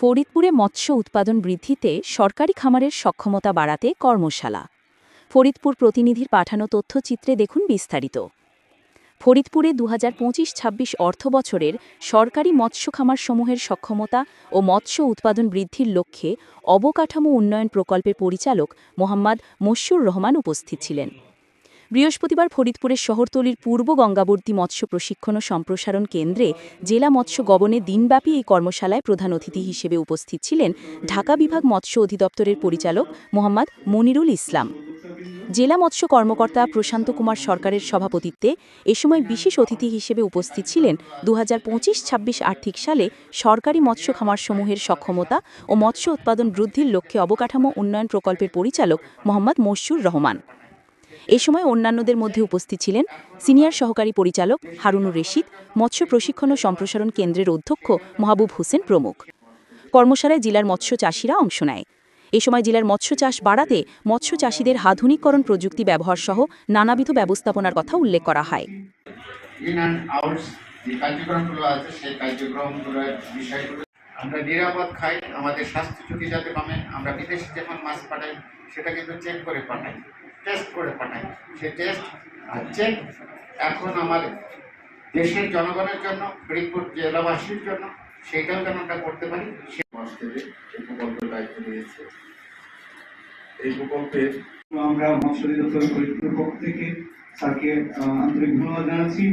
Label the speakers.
Speaker 1: ফরিদপুরে মৎস্য উৎপাদন বৃদ্ধিতে সরকারি খামারের সক্ষমতা বাড়াতে কর্মশালা। ফরিদপুর প্রতিনিধির পাঠানো তথ্যচিত্রে দেখুন বিস্তারিত। ফরিদপুরে দু হাজার পঁচিশ ছাব্বিশ অর্থ বছরের সরকারি মৎস্য খামারসমূহের সক্ষমতা ও মৎস্য উৎপাদন বৃদ্ধির লক্ষ্যে অবকাঠামো উন্নয়ন প্রকল্পের পরিচালক মোহাম্মদ মশিউর রহমান উপস্থিত ছিলেন। বৃহস্পতিবার ফরিদপুরের শহরতলির পূর্ব গঙ্গাবর্তী মৎস্য প্রশিক্ষণ ও সম্প্রসারণ কেন্দ্রে জেলা মৎস্য গবনে দিনব্যাপী এই কর্মশালায় প্রধান অতিথি হিসেবে উপস্থিত ছিলেন ঢাকা বিভাগ মৎস্য অধিদপ্তরের পরিচালক মোহাম্মদ মনিরুল ইসলাম। জেলা মৎস্য কর্মকর্তা প্রশান্ত কুমার সরকারের সভাপতিত্বে এ সময় বিশেষ অতিথি হিসেবে উপস্থিত ছিলেন দু হাজার পঁচিশ ছাব্বিশ আর্থিক সালে সরকারি মৎস্য খামারসমূহের সক্ষমতা ও মৎস্য উৎপাদন বৃদ্ধির লক্ষ্যে অবকাঠামো উন্নয়ন প্রকল্পের পরিচালক মোহাম্মদ মশিউর রহমান। এ সময় অন্যান্যদের মধ্যে উপস্থিত ছিলেন সিনিয়র সহকারী পরিচালক হারুনুর রশিদ, মৎস্য প্রশিক্ষণ ও সম্প্রসারণ কেন্দ্রের অধ্যক্ষ মাহবুব হোসেন প্রমুখ। কর্মশালায় জেলার মৎস্য চাষিরা অংশ নেয়। এ সময় জেলার মৎস্য চাষ বাড়াতে মৎস্য চাষিদের আধুনিকরণ প্রযুক্তি ব্যবহার সহ নানাবিধ ব্যবস্থাপনার কথা উল্লেখ করা হয়।
Speaker 2: আমরা নিরাপদ খাই, আমাদের স্বাস্থ্য ঝুঁকি যাতে কমে, আমরা বিদেশে যখন মাছ পাঠাই, সেটা কিন্তু চেক করে পাঠাই। টেস্ট করে পাঠাই। সে টেস্ট আছে এখন আমার দেশের জনগণের জন্য, ফরিদপুর জেলাবাসীর জন্য, সেটাও যেন আমরা করতে পারি। সে
Speaker 3: মাস থেকে এই প্রকল্পের দায়িত্ব নিয়েছে, এই প্রকল্পের
Speaker 4: আমরা মৎস্য অধিদপ্তর ফরিদপুর পক্ষ থেকে স্যারকে আন্তরিক ধন্যবাদ জানাচ্ছি।